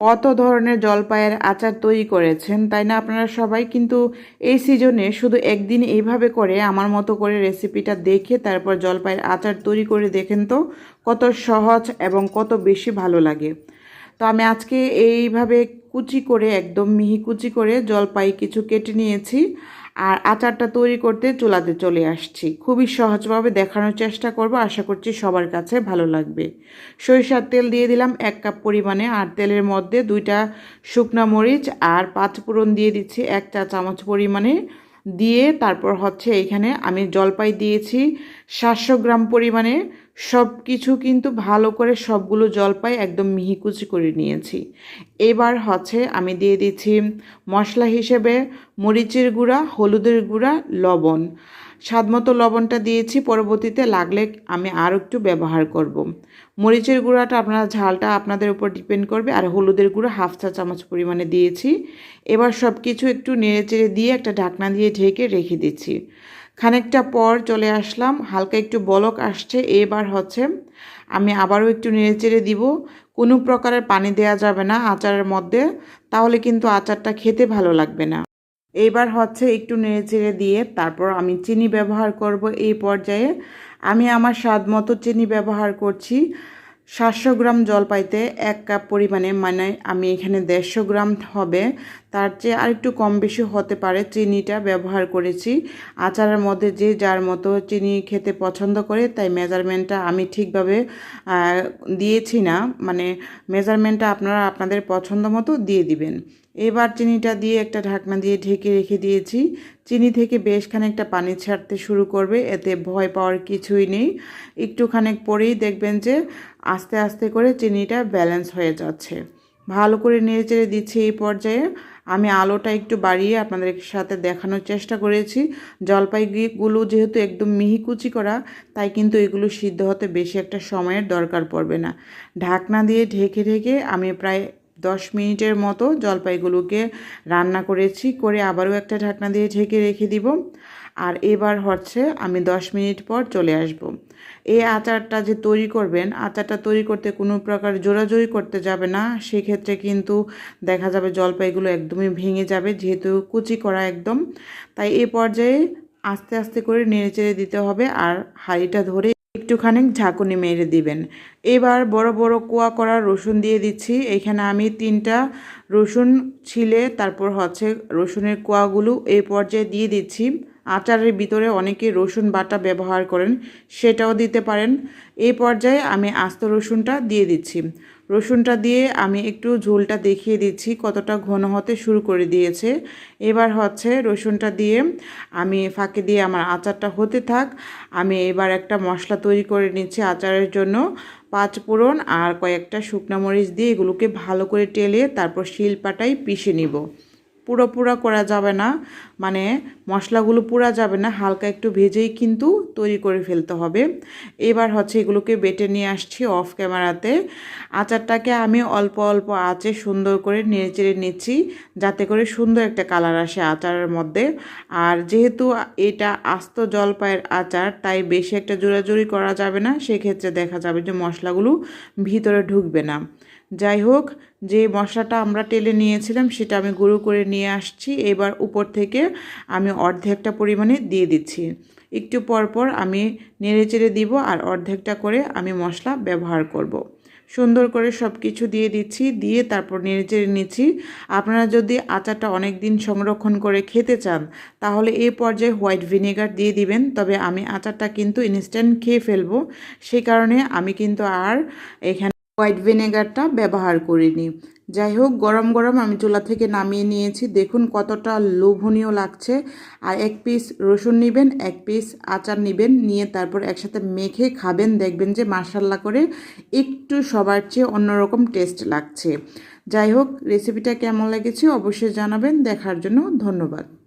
কত ধরনের জলপাইয়ের আচার তৈরি করেছেন, তাই না? আপনারা সবাই কিন্তু এই সিজনে শুধু একদিন এইভাবে করে আমার মতো করে রেসিপিটা দেখে তারপর জলপাইয়ের আচার তৈরি করে দেখেন তো কত সহজ এবং কত বেশি ভালো লাগে। তো আমি আজকে এইভাবে কুচি করে, একদম মিহি কুচি করে জলপাই কিছু কেটে নিয়েছি আর আচারটা তৈরি করতে চুলাতে চলে আসছি। খুবই সহজভাবে দেখানোর চেষ্টা করব, আশা করছি সবার কাছে ভালো লাগবে। সরিষার তেল দিয়ে দিলাম এক কাপ পরিমাণে আর তেলের মধ্যে দুইটা শুকনা মরিচ আর পাঁচ ফোড়ন দিয়ে দিচ্ছি এক চা চামচ পরিমাণে। দিয়ে তারপর হচ্ছে এখানে আমি জলপাই দিয়েছি সাতশো গ্রাম পরিমাণে সব কিছু কিন্তু ভালো করে সবগুলো জলপাই একদম মিহিকুচি করে নিয়েছি। এবার হচ্ছে আমি দিয়ে দিচ্ছি মশলা হিসেবে মরিচের গুঁড়া, হলুদের গুঁড়া, লবণ। স্বাদমতো লবণটা দিয়েছি, পরবর্তীতে লাগলে আমি আর একটু ব্যবহার করব। মরিচের গুঁড়াটা আপনার ঝালটা আপনাদের উপর ডিপেন্ড করবে, আর হলুদের গুঁড়ো হাফ চা চামচ পরিমাণে দিয়েছি। এবার সব কিছু একটু নেড়ে চেড়ে দিয়ে একটা ঢাকনা দিয়ে ঢেকে রেখে দিচ্ছি। খানিকটা পর চলে আসলাম, হালকা একটু বলক আসছে, এবার হচ্ছে আমি আবারও একটু নেড়ে চেড়ে দিব। কোনো প্রকারের পানি দেওয়া যাবে না আচারের মধ্যে, তাহলে কিন্তু আচারটা খেতে ভালো লাগবে না। এইবার হচ্ছে একটু নেড়ে চেড়ে দিয়ে তারপর আমি চিনি ব্যবহার করব এই পর্যায়ে। আমি আমার স্বাদ মতো চিনি ব্যবহার করছি। সাতশো গ্রাম জলপাইতে এক কাপ পরিমাণে মানে আমি এখানে দেড়শো গ্রাম হবে। তার চেয়ে আরেকটু কম বেশি হতে পারে চিনিটা ব্যবহার করেছি। আচারের মধ্যে যে যার মতো চিনি খেতে পছন্দ করে, তাই মেজারমেন্টটা আমি ঠিকভাবে দিয়েছি না। মানে মেজারমেন্টটা আপনারা আপনাদের পছন্দ মতো দিয়ে দিবেন। এবার চিনিটা দিয়ে একটা ঢাকনা দিয়ে ঢেকে রেখে দিয়েছি। চিনি থেকে বেশ খানিকটা পানি ছাড়তে শুরু করবে, এতে ভয় পাওয়ার কিছুই নেই। একটুখানেক পরেই দেখবেন যে আস্তে আস্তে করে চিনিটা ব্যালেন্স হয়ে যাচ্ছে। ভালো করে নেড়ে চেড়ে দিচ্ছি এই পর্যায়ে। আমি আলোটা একটু বাড়িয়ে আপনাদের সাথে দেখানোর চেষ্টা করেছি। জলপাইগুলো যেহেতু একদম মিহিকুচি করা, তাই কিন্তু এগুলো সিদ্ধ হতে বেশি একটা সময়ের দরকার পড়বে না। ঢাকনা দিয়ে ঢেকে ঢেকে আমি প্রায় দশ মিনিটের মতো জলপাইগুলোকে রান্না করেছি। করে আবারও একটা ঢাকনা দিয়ে ঢেকে রেখে দিব। আর এবার হচ্ছে আমি দশ মিনিট পর চলে আসব। এই আচারটা যে তৈরি করবেন, আচারটা তৈরি করতে কোনো প্রকার জোরাজোরি করতে যাবে না। সেক্ষেত্রে কিন্তু দেখা যাবে জলপাইগুলো একদমই ভেঙে যাবে, যেহেতু কুচি করা একদম। তাই এই পর্যায়ে আস্তে আস্তে করে নেড়ে চেড়ে দিতে হবে আর হাঁড়িটা ধরে একটুখানি ঝাঁকুনি মেরে দিবেন। এবার বড় বড় কুয়া করা রসুন দিয়ে দিচ্ছি। এখানে আমি তিনটা রসুন ছিলে, তারপর হচ্ছে রসুনের কুয়াগুলো এই পর্যায়ে দিয়ে দিচ্ছি। আচারের ভিতরে অনেকে রসুন বাটা ব্যবহার করেন, সেটাও দিতে পারেন। এই পর্যায়ে আমি আস্ত রসুনটা দিয়ে দিচ্ছি। রসুনটা দিয়ে আমি একটু ঝোলটা দেখিয়ে দিচ্ছি কতটা ঘন হতে শুরু করে দিয়েছে। এবার হচ্ছে রসুনটা দিয়ে আমি ফাঁকে দিয়ে আমার আচারটা হতে থাক। আমি এবার একটা মশলা তৈরি করে নিচ্ছি আচারের জন্য। পাঁচ ফোড়ন আর কয়েকটা শুকনো মরিচ দিয়ে এগুলোকে ভালো করে টেলে তারপর শিলপাটাই পিষে নিব। পুরো পুরো করা যাবে না। মানে মশলাগুলো পুরা যাবে না, হালকা একটু ভেজেই কিন্তু তৈরি করে ফেলতে হবে। এবার হচ্ছে এগুলোকে বেটে নিয়ে আসছি অফ ক্যামেরাতে। আচারটাকে আমি অল্প অল্প আঁচে সুন্দর করে নেড়ে চেড়ে নিচ্ছি, যাতে করে সুন্দর একটা কালার আসে আচারের মধ্যে। আর যেহেতু এটা আস্ত জলপাইয়ের আচার, তাই বেশি একটা জোরাজুরি করা যাবে না। সেক্ষেত্রে দেখা যাবে যে মশলাগুলো ভিতরে ঢুকবে না। যাই হোক যে মশলাটা আমরা টেলে নিয়েছিলাম সেটা আমি গুঁড়ো করে নিয়ে আসছি। এবার উপর থেকে আমি অর্ধেকটা পরিমাণে দিয়ে দিচ্ছি। একটু পর পর আমি নেড়ে চেড়ে দিব আর অর্ধেকটা করে আমি মশলা ব্যবহার করব। সুন্দর করে সব কিছু দিয়ে দিচ্ছি, দিয়ে তারপর নেড়ে চেড়ে নিচ্ছি। আপনারা যদি আচারটা অনেক দিন সংরক্ষণ করে খেতে চান, তাহলে এই পর্যায়ে হোয়াইট ভিনেগার দিয়ে দিবেন। তবে আমি আচারটা কিন্তু ইনস্ট্যান্ট খেয়ে ফেলব। সেই কারণে আমি কিন্তু আর এখানে হোয়াইট ভিনেগারটা ব্যবহার করিনি। যাই হোক, গরম গরম আমি চুলা থেকে নামিয়ে নিয়েছি। দেখুন কতটা লোভনীয় লাগছে। আর এক পিস রসুন নেবেন, এক পিস আচার নেবেন, নিয়ে তারপর একসাথে মেখে খাবেন। দেখবেন যে মার্শাল্লা করে একটু সবার চেয়ে অন্যরকম টেস্ট লাগছে। যাই হোক রেসিপিটা কেমন লেগেছে অবশ্যই জানাবেন। দেখার জন্য ধন্যবাদ।